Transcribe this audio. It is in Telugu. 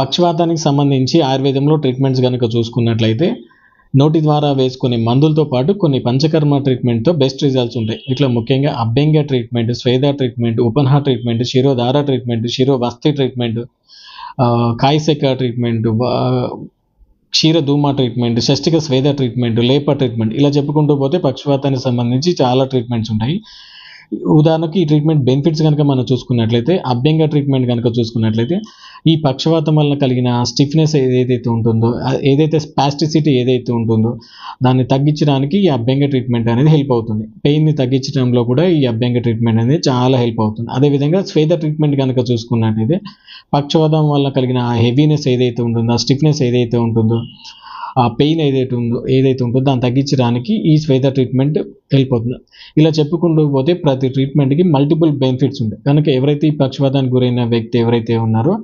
పక్షవాతానికి సంబంధించి ఆయుర్వేదంలో ట్రీట్మెంట్స్ కనుక చూసుకున్నట్లయితే నోటి ద్వారా వేసుకునే మందులతో పాటు కొన్ని పంచకర్మ ట్రీట్మెంట్తో బెస్ట్ రిజల్ట్స్ ఉంటాయి. ఇట్లా ముఖ్యంగా అభ్యంగ ట్రీట్మెంట్ స్వేద ట్రీట్మెంట్ ఉపన్హ ట్రీట్మెంట్ శిరోధార ట్రీట్మెంట్ శిరోవస్తి ట్రీట్మెంట్ కాయసెక్క ట్రీట్మెంట్ క్షీరధూమ ట్రీట్మెంట్ షష్టిక స్వేద ట్రీట్మెంట్ లేప ట్రీట్మెంట్ ఇలా చెప్పుకుంటూ పోతే పక్షవాతానికి సంబంధించి చాలా ట్రీట్మెంట్స్ ఉంటాయి. ఉదాహరణకు ఈ ట్రీట్మెంట్ బెనిఫిట్స్ కనుక మనం చూసుకున్నట్లయితే అభ్యంగ ట్రీట్మెంట్ కనుక చూసుకున్నట్లయితే ఈ పక్షవాతం వల్ల కలిగిన స్టిఫ్నెస్ ఏదైతే ఉంటుందో ఏదైతే స్పాస్టిసిటీ ఏదైతే ఉంటుందో దాన్ని తగ్గించడానికి ఈ అభ్యంగ ట్రీట్మెంట్ అనేది హెల్ప్ అవుతుంది. పెయిన్ని తగ్గించడంలో కూడా ఈ అభ్యంగ ట్రీట్మెంట్ అనేది చాలా హెల్ప్ అవుతుంది. అదేవిధంగా స్వేద ట్రీట్మెంట్ కనుక చూసుకున్నట్లయితే పక్షవాతం వల్ల కలిగిన ఆ హెవీనెస్ ఏదైతే ఉంటుందో ఆ స్టిఫ్నెస్ ఏదైతే ఉంటుందో ఆ పెయిన్ ఏదైతే ఉందో ఏదైతే ఉంటుందో దాన్ని తగ్గించడానికి ఈ స్వేద ట్రీట్మెంట్ హెల్ప్ అవుతుంది. ఇలా చెప్పుకుంటూ పోతే ప్రతి ట్రీట్మెంట్కి మల్టిపుల్ బెనిఫిట్స్ ఉంటాయి. కనుక ఎవరైతే ఈ పక్షవాతానికి గురైన వ్యక్తి ఎవరైతే ఉన్నారో